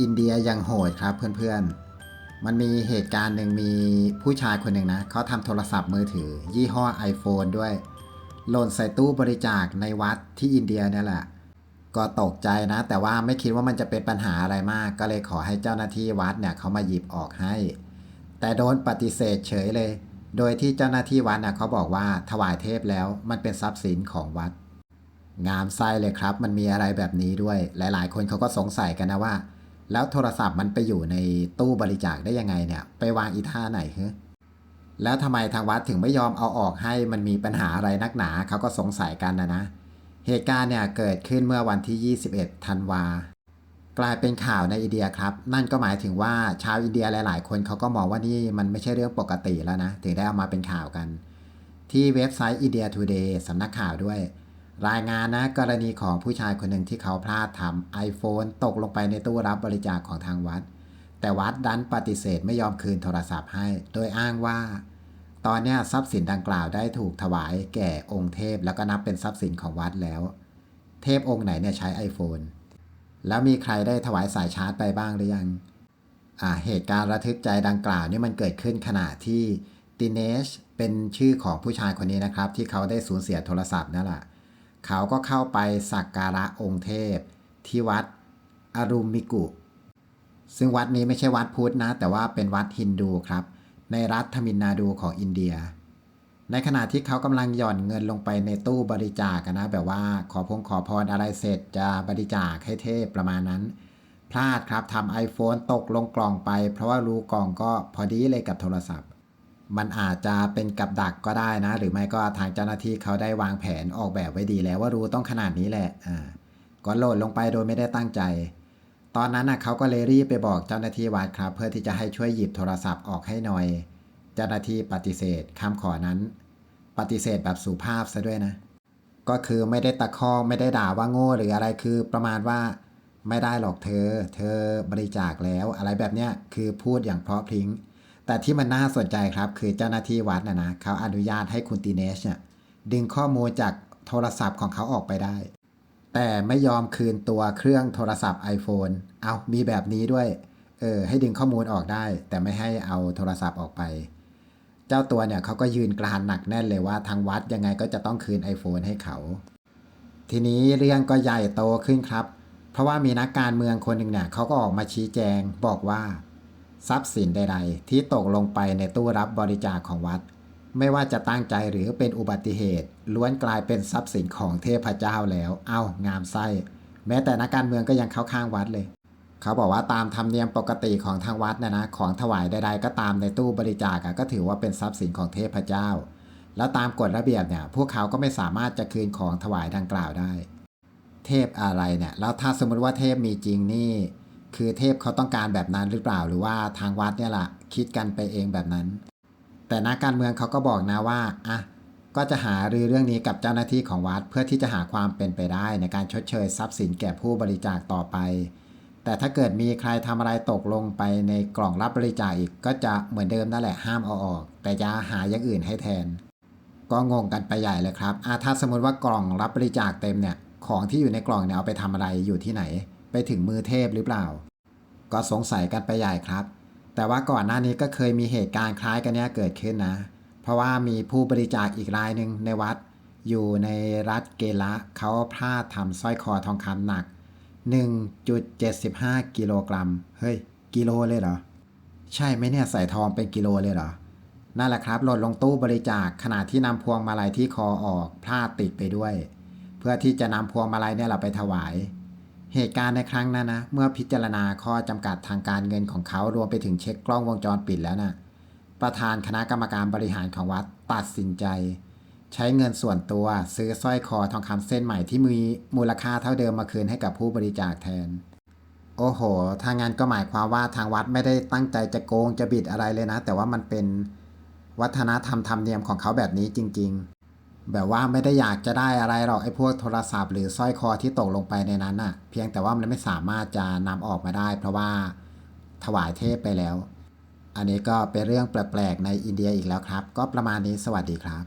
อินเดียยังโหดครับเพื่อนๆ มันมีเหตุการณ์หนึ่งมีผู้ชายคนหนึ่งนะเขาทำโทรศัพท์มือถือ ยี่ห้อ iPhone ด้วยหล่นใส่ตู้บริจาคในวัดที่อินเดียเนี่ยแหละ ก็ตกใจนะ แต่ว่าไม่คิดว่ามันจะเป็นปัญหาอะไรมาก ก็เลยขอให้เจ้าหน้าที่วัดเนี่ยเขามาหยิบออกให้ แต่โดนปฏิเสธเฉยเลย โดยที่เจ้าหน้าที่วัดเน่ะเขาบอกว่าถวายเทพแล้วมันเป็นทรัพย์สินของวัด งามไส้เลยครับ มันมีอะไรแบบนี้ด้วย หลาย ๆ คนเขาก็สงสัยกันนะว่า แล้วโทรศัพท์มันไปอยู่ในตู้บริจาคได้ยังไงเนี่ย ไปวางอีท่าไหนเฮ้แล้วทำไมทางวัดถึงไม่ยอมเอาออกให้มันมีปัญหาอะไรนักหนาเขาก็สงสัยกันนะนะ เหตุการณ์เนี่ยเกิดขึ้นเมื่อวันที่ 21 ธันวา กลายเป็นข่าวในอินเดียครับ นั่นก็หมายถึงว่าชาวอินเดียหลาย ๆ คนเขาก็มองว่านี่มันไม่ใช่เรื่องปกติแล้วนะ ถึงได้เอามาเป็นข่าวกัน ที่เว็บไซต์ India Today สำนักข่าวด้วย รายงานนะกรณีของผู้ชายคนหนึ่งที่เขาพลาดทำ iPhone ตกลงไปในตู้รับบริจาคของทางวัด แต่วัดดันปฏิเสธไม่ยอมคืนโทรศัพท์ให้ โดยอ้างว่า ตอนนี้ทรัพย์สินดังกล่าวได้ถูกถวายแก่องค์เทพ แล้วก็นับเป็นทรัพย์สินของวัดแล้ว เทพองค์ไหนเนี่ยใช้ iPhone แล้วมีใครได้ถวายสายชาร์จไปบ้างหรือยังอ่าเหตุการณ์ระทึกใจดังกล่าวนี่มันเกิดขึ้นขณะที่ติเนชเป็นชื่อของผู้ชายคนนี้นะครับ ที่เขาได้สูญเสียโทรศัพท์นั่นแหละ เขาก็เข้าไปสักการะองค์เทพ ที่วัดอรุมมิกุ ซึ่งวัดนี้ไม่ใช่วัดพุทธนะ แต่ว่าเป็นวัดฮินดูครับ ในรัฐทมินนาดูของอินเดีย ในขณะที่เขากำลังหย่อนเงินลงไปในตู้บริจาคนะ แบบว่าขอพงขอพรอะไรเสร็จจะบริจาคให้เทพประมาณนั้น พลาดครับทำ iPhone ตกลงกล่องไป เพราะว่ารูกล่องก็พอดีเลยกับโทรศัพท์ มันอาจจะเป็นกับดักก็ได้นะ หรือไม่ก็ทางเจ้าหน้าที่เขาได้วางแผนออกแบบไว้ดีแล้วว่ารูต้องขนาดนี้แหละอ่าก็โหลดลงไปโดยไม่ได้ตั้งใจ ตอนนั้นนะเขาก็เลยรีบไปบอกเจ้าหน้าที่วัดครับ เพื่อที่จะให้ช่วยหยิบโทรศัพท์ออกให้หน่อย เจ้าหน้าที่ปฏิเสธคำขอนั้น ปฏิเสธแบบสุภาพซะด้วยนะ ก็คือไม่ได้ตะคอกไม่ได้ด่าว่าโง่หรืออะไรคือประมาณว่าไม่ได้หรอกเธอ เธอบริจาคแล้วอะไรแบบเนี้ยคือพูดอย่างเพราะพริ้ง แต่ที่มันน่าสนใจครับ คือเจ้าหน้าที่วัดนะนะเขาอนุญาตให้คุณตีเนชเนี่ยดึงข้อมูลจากโทรศัพท์ของเขาออกไปได้ แต่ไม่ยอมคืนตัวเครื่องโทรศัพท์ iPhone เอามีแบบนี้ด้วยเออให้ดึงข้อมูลออกได้ แต่ไม่ให้เอาโทรศัพท์ออกไป เจ้าตัวเนี่ยเขาก็ยืนกรานหนักแน่นเลยว่าทางวัดยังไงก็จะต้องคืน iPhone ให้เขา ทีนี้เรื่องก็ใหญ่โตขึ้นครับ เพราะว่ามีนักการเมืองคนหนึ่งเนี่ยเขาก็ออกมาชี้แจงบอกว่า ทรัพย์สินใดๆ ที่ตกลงไปในตู้รับบริจาคของวัด ไม่ว่าจะตั้งใจหรือเป็นอุบัติเหตุ ล้วนกลายเป็นทรัพย์สินของเทพเจ้าแล้ว เอ้างามไส้ แม้แต่นักการเมืองก็ยังเข้าข้างวัดเลย เขาบอกว่าตามธรรมเนียมปกติของทางวัดนะนะของถวายใดๆ ก็ตามในตู้บริจาคก็ถือว่าเป็นทรัพย์สินของเทพเจ้า แล้วตามกฎระเบียบเนี่ยพวกเขาก็ไม่สามารถจะคืนของถวายดังกล่าวได้ เทพอะไรเนี่ยแล้วถ้าสมมติว่าเทพมีจริงนี่ คือเทพเขาต้องการแบบนั้นหรือเปล่า หรือว่าทางวัดเนี่ยล่ะคิดกันไปเองแบบนั้น แต่นักการเมืองเขาก็บอกนะว่าอะก็จะหารือเรื่องนี้กับเจ้าหน้าที่ของวัดเพื่อที่จะหาความเป็นไปได้ ในการชดเชยทรัพย์สินแก่ผู้บริจาคต่อไป แต่ถ้าเกิดมีใครทำอะไรตกลงไปในกล่องรับบริจาคอีกก็จะเหมือนเดิมนั่นแหละห้ามเอาออก แต่จะหาอย่างอื่นให้แทน ก็งงกันไปใหญ่เลยครับอะถ้าสมมติว่ากล่องรับบริจาคเต็มเนี่ยของที่อยู่ในกล่องเนี่ยเอาไปทำอะไรอยู่ที่ไหน ไปถึงมือเทพหรือเปล่า ก็สงสัยกันไปใหญ่ครับ แต่ว่าก่อนหน้านี้ก็เคยมีเหตุการณ์คล้ายกันเนี้ยเกิดขึ้นนะ เพราะว่ามีผู้บริจาคอีกรายหนึ่งในวัด อยู่ในรัฐเกละเขาพลาดทำสร้อยคอทองคำหนัก 1.75 กิโลกรัม เฮ้ย กิโลเลยเหรอ ใช่ไหมเนี่ยใส่ทองเป็นกิโลเลยเหรอ นั่นแหละครับหล่นลงตู้บริจาคขณะที่นำพวงมาลัยที่คอออกพลาดติดไปด้วย เพื่อที่จะนำพวงมาลัยเนี่ยเราไปถวาย เหตุการณ์ในครั้งนั้นนะ เมื่อพิจารณาข้อจำกัดทางการเงินของเขารวมไปถึงเช็คกล้องวงจรปิดแล้วนะ่ะประธานคณะกรรมการบริหารของวัดตัดสินใจ ใช้เงินส่วนตัวซื้อสร้อยคอทองคำเส้นใหม่ที่มีมูลค่าเท่าเดิมมาคืนให้กับผู้บริจาคแทน โอ้โหถ้างั้นก็หมายความว่าทางวัดไม่ได้ตั้งใจจะโกงจะบิดอะไรเลยนะ แต่ว่ามันเป็นวัฒนธรรมธรรมเนียมของเขาแบบนี้จริง ๆ แบบว่าไม่ได้อยากจะได้อะไรหรอกไอ้พวกโทรศัพท์หรือสร้อยคอที่ตกลงไปในนั้นน่ะ เพียงแต่ว่ามันไม่สามารถจะนำออกมาได้ เพราะว่าถวายเทพไปแล้ว อันนี้ก็เป็นเรื่องแปลกๆในอินเดียอีกแล้วครับ ก็ประมาณนี้สวัสดีครับ